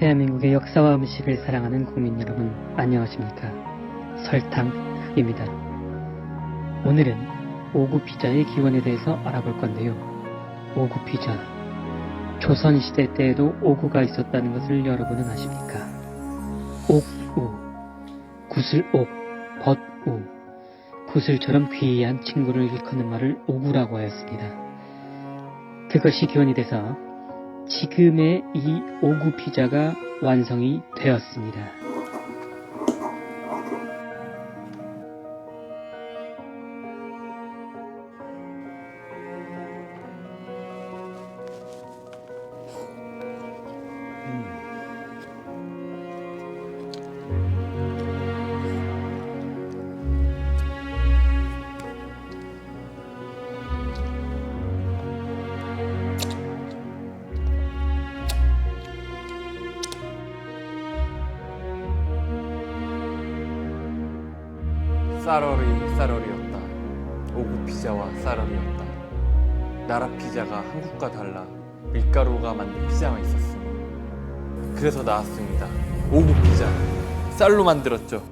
대한민국의 역사와 음식을 사랑하는 국민 여러분, 안녕하십니까. 설탕입니다. 오늘은 오구 피자의 기원에 대해서 알아볼 건데요. 오구 피자. 조선시대 때에도 오구가 있었다는 것을 여러분은 아십니까? 옥우, 구슬옥, 벗우, 구슬처럼 귀한 친구를 일컫는 말을 오구라고 하였습니다. 그것이 기원이 돼서 지금의 이 오구 피자가 완성이 되었습니다. 쌀얼이 쌀얼이었다. 오구 피자와 쌀얼이었다. 나라 피자가 한국과 달라 밀가루가 만든 피자만 있었어. 그래서 나왔습니다. 오구 피자. 쌀로 만들었죠.